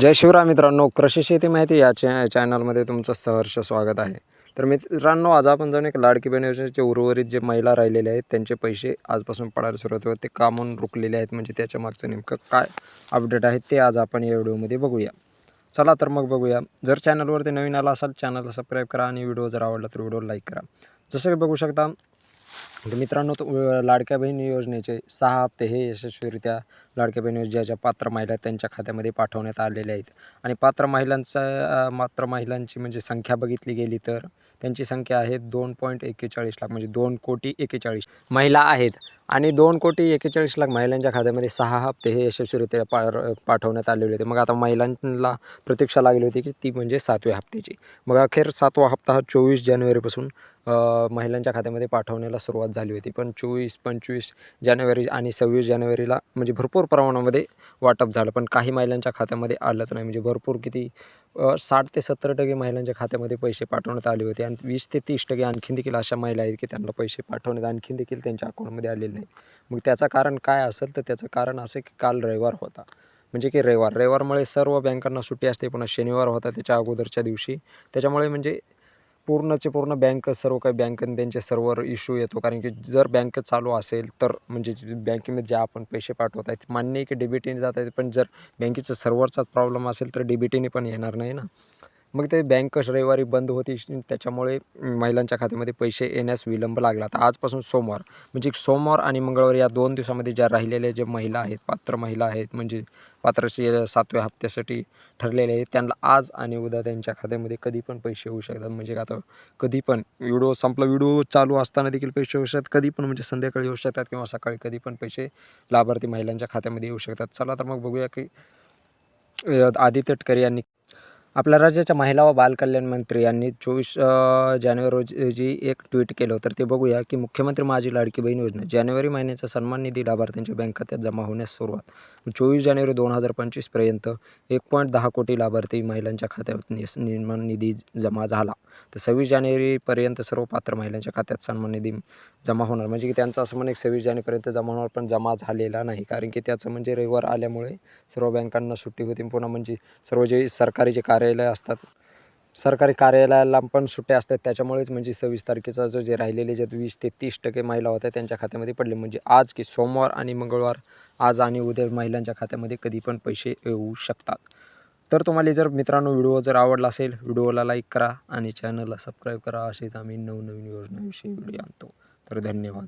जय शिवराय मित्रांनो कृषी शेती माहिती या चॅ चॅनलमध्ये तुमचं सहर्ष स्वागत आहे. तर मित्रांनो आज आपण जाऊन एक लाडकी बहीण योजनेचे उर्वरित जे महिला राहिलेले आहेत त्यांचे पैसे आजपासून पडायला सुरुवात होते ते कामून रुकलेले आहेत. म्हणजे त्याच्या मागचं नेमकं काय अपडेट आहे ते आज आपण या व्हिडिओमध्ये बघूया. चला तर मग बघूया. जर चॅनलवरती नवीन आला असाल चॅनलला सबस्क्राईब करा आणि व्हिडिओ जर आवडला तर व्हिडिओ लाईक करा. जसं की बघू शकता तर मित्रांनो लाडक्या बहीण योजनेचे सहा हप्ते हे यशस्वीरित्या लाडक्या बहीण योजनेच्या पात्र महिला त्यांच्या खात्यामध्ये पाठवण्यात आलेले आहेत. आणि पात्र महिलांचा मात्र महिलांची म्हणजे संख्या बघितली गेली तर त्यांची संख्या आहे दोन पॉईंट एक्केचाळीस लाख म्हणजे दोन कोटी एक्केचाळीस महिला आहेत. आणि दोन कोटी एक्केचाळीस लाख महिलांच्या खात्यामध्ये सहा हप्ते हे यशस्वीरित्या पा पाठवण्यात आलेले होते. मग आता महिलांना प्रतीक्षा लागली होती की ती म्हणजे सातव्या हप्त्याची. मग अखेर सातवा हप्ता हा चोवीस जानेवारीपासून महिलांच्या खात्यामध्ये पाठवण्याला सुरुवात झाली होती. पण चोवीस पंचवीस जानेवारी आणि सव्वीस जानेवारीला म्हणजे भरपूर प्रमाणामध्ये वाटप झालं. पण काही महिलांच्या खात्यामध्ये आलंच नाही. म्हणजे भरपूर किती साठ ते सत्तर टक्के महिलांच्या खात्यामध्ये पैसे पाठवण्यात आले होते. आणि वीस ते तीस टक्के आणखीन देखील अशा महिला आहेत की त्यांना पैसे पाठवण्यात आणखीन देखील त्यांच्या अकाउंटमध्ये आलेले नाही. मग त्याचं कारण काय असेल तर त्याचं कारण असं की काल रविवार होता. म्हणजे की रविवार रविवारमुळे सर्व बँकांना सुट्टी असते. पुन्हा शनिवार होता त्याच्या अगोदरच्या दिवशी. त्याच्यामुळे म्हणजे पूर्णचे पूर्ण बँक सर्व काही बँकेने त्यांचे सर्वर इश्यू येतो. कारण की जर बँक चालू असेल तर म्हणजे बँकेमध्ये ज्या आपण पैसे पाठवत आहेत मान्य आहे की डेबिटीने जात आहेत. पण जर बँकेचं सर्व्हरचाच प्रॉब्लेम असेल तर डेबिटीने पण येणार नाही ना. मग ते बँक रविवारी बंद होती? त्याच्यामुळे महिलांच्या खात्यामध्ये पैसे येण्यास विलंब लागला तर आजपासून सोमवार म्हणजे सोमवार आणि मंगळवार या दोन दिवसामध्ये ज्या राहिलेल्या ज्या महिला आहेत पात्र महिला आहेत म्हणजे पात्रशी सातव्या हप्त्यासाठी ठरलेले आहेत त्यांना आज आणि उद्या त्यांच्या खात्यामध्ये कधी पण पैसे होऊ शकतात. म्हणजे आता कधी पण व्हिडिओ संपला व्हिडिओ चालू असताना देखील पैसे होऊ शकतात. कधी पण म्हणजे संध्याकाळी येऊ शकतात किंवा सकाळी कधी पण पैसे लाभार्थी महिलांच्या खात्यामध्ये येऊ शकतात. चला तर मग बघूया की आदित्य तटकरे यांनी आपल्या राज्याच्या महिला व बालकल्याण मंत्री यांनी चोवीस जानेवारी रोजी एक ट्विट केलं होतं. तर ते बघूया की मुख्यमंत्री माझी लाडकी बहीण योजना जानेवारी महिन्याचा सन्मान निधी लाभार्थ्यांच्या बँक खात्यात जमा होण्यास सुरुवात. चोवीस जानेवारी दोन हजार पंचवीसपर्यंत एक पॉईंट दहा कोटी लाभार्थी महिलांच्या खात्यात निस- निधी जमा झाला. तर सव्वीस जानेवारीपर्यंत सर्व पात्र महिलांच्या खात्यात सन्मान निधी जमा होणार. म्हणजे की त्यांचं असं म्हणणं सव्वीस जानेवारीपर्यंत जमा होणार पण जमा झालेला नाही. कारण की त्याचं म्हणजे रविवार आल्यामुळे सर्व बँकांना सुट्टी होती. पुन्हा म्हणजे सर्व जे सरकारी जे कार्यालय असतात. सरकारी कार्यालयाला पण सुट्ट्या असतात. त्याच्यामुळेच म्हणजे सव्वीस तारखेचा जो जे राहिलेले जे वीस ते तीस टक्के महिला होत्या त्यांच्या खात्यामध्ये पडले. म्हणजे आज की सोमवार आणि मंगळवार आज आणि उद्या महिलांच्या खात्यामध्ये कधी पण पैसे येऊ शकतात. तर तुम्हाला जर मित्रांनो व्हिडिओ जर आवडला असेल व्हिडिओला लाईक करा आणि चॅनलला सबस्क्राईब करा. असेच आम्ही नवनवीन योजनाविषयी व्हिडिओ आणतो. तर धन्यवाद.